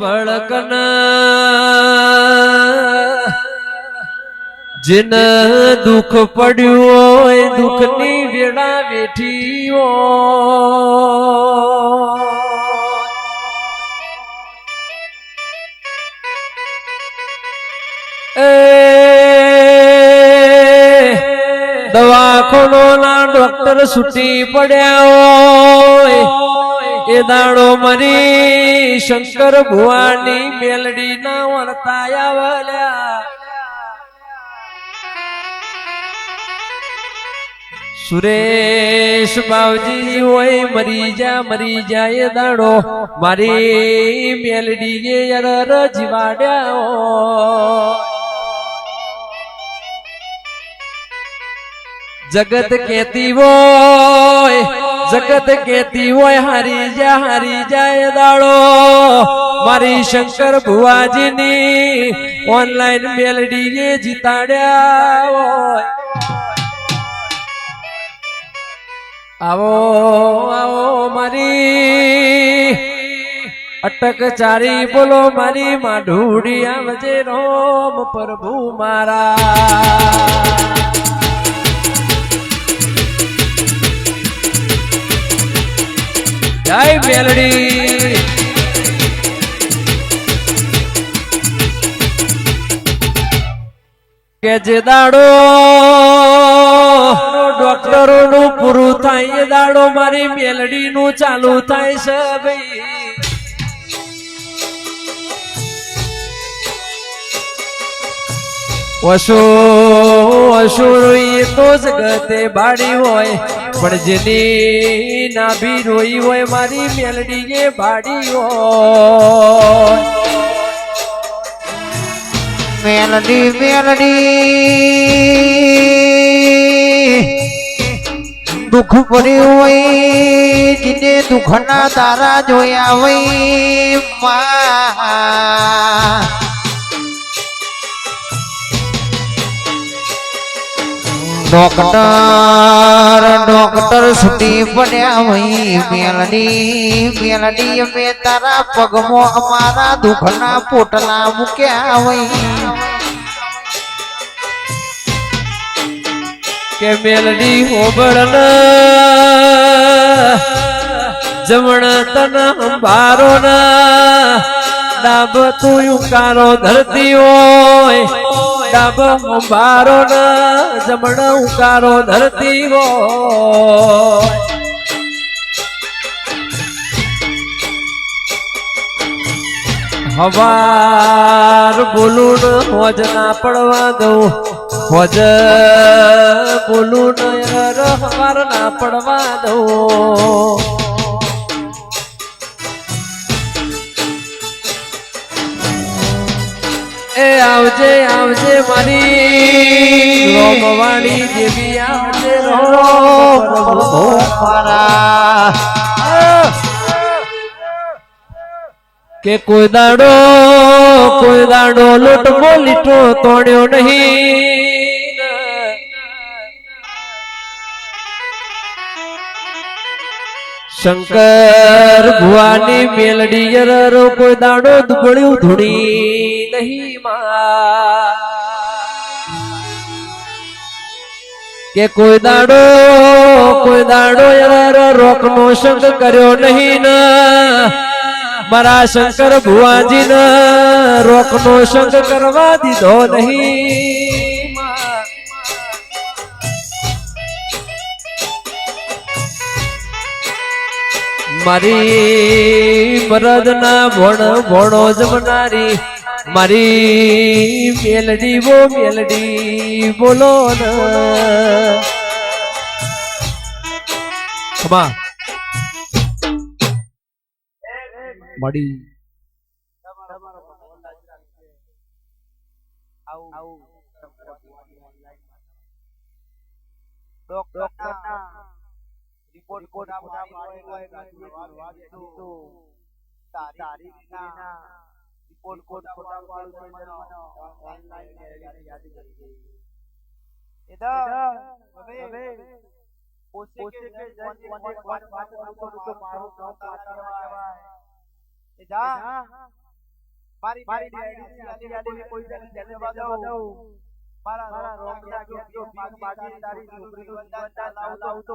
ભળકન જેન દુઃખ પડ્યું હોય, દુઃખની વેળા વેઠી દવાખાનો ના ડોક્ટર છૂટી પડ્યા હોય. એ દાડો મરી શંકર ભુવાની મેલડી ના વણતાયા વલ્યા સુરેશ બાવજી હોય, મરી જા, મરી જાય દાડો. મારી મેલડી ને યાર જીવાડ્યા જગત કેતી હોય જગત કેતી હોય, હારી જા હારી જાય દાડો. મારી શંકર ભુવાજીની ઓનલાઈન મેલડી એ જીતાડ્યા હોય. આવો આવો મારી અટક ચારી, બોલો મારી માઢુડી આવજે રોમ પ્રભુ મારા. જય મેલડી કે જે દાડો ડોક્ટરો નું પૂરું થાય, એ દાડો મારી મેલડી નું ચાલુ થાય છે ભાઈ. વસો વસુરોઈ તો જગતે બાળી હોય. પણ જેની નાભી રોઈ હોય મારી મેલડી એ બાળી હોય મેલડી મેલડી. દુઃખ પડ્યું હોય, જીને દુઃખના તારા જોયા હોય, માં. ડોક્ટર ડોક્ટર છૂટી પડ્યા હોય મેલડી મેલડી અમે તારા પગમાં અમારા દુઃખના પોટલા મૂક્યા હોય કે મેલડી હોબળન, જમણ તન અંબારો ના ડાબ તું કારો ધરતી હોય. ડાબ અંબારો ના, જમણ ઉકારો ધરતી હોય. હવાર બોલું હોજ ના પડવા દઉં. હોજ બોલું હવાર ના પડવા દઉં. રો કે કોઈ દાડો કોઈ દાડો લોટ લીટો તોડ્યો નહીં. શંકર ભુવાની મેલડી યરરો કોઈ દાડો દુબળ્યું ધૂણી નહીં માં. કે કોઈ દાડો કોઈ દાડો રોક નો સંગ કર્યો નહીં મારા શંકર ભુવાજી ને રોક નો સંગ કરવા દીધો નહીં. મારી મરદ ના ભણ ભણો જમનારી મારી મેલડી બો મેલડી બોલો ખમા મળી રિપોર્ટ કોટ કોટ ફોટા પાડું મને ઓનલાઈન યાદ કરી દે એદા મારા મારા રોમ લાગ્યો તો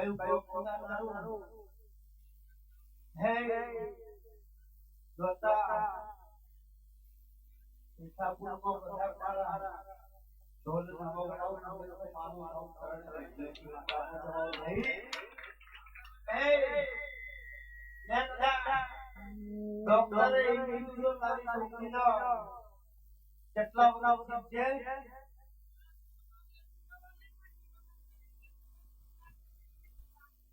فيبرئونه هي وطاعة يتابعون الله تعالى دولة الموضوع والقرآن Hey! Let's go! ડોક્ટરે ઇન્ડિવિડ્યુઅલ તારી નોકરીનો કેટલા બધા છે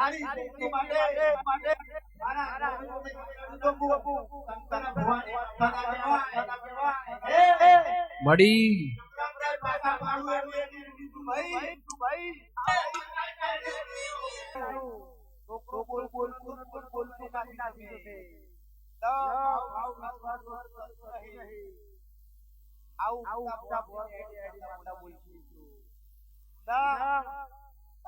તારી મુક્તિ મળી આવું આવું મોટા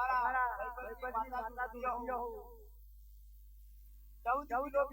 મારા ચૌદ ચૌદ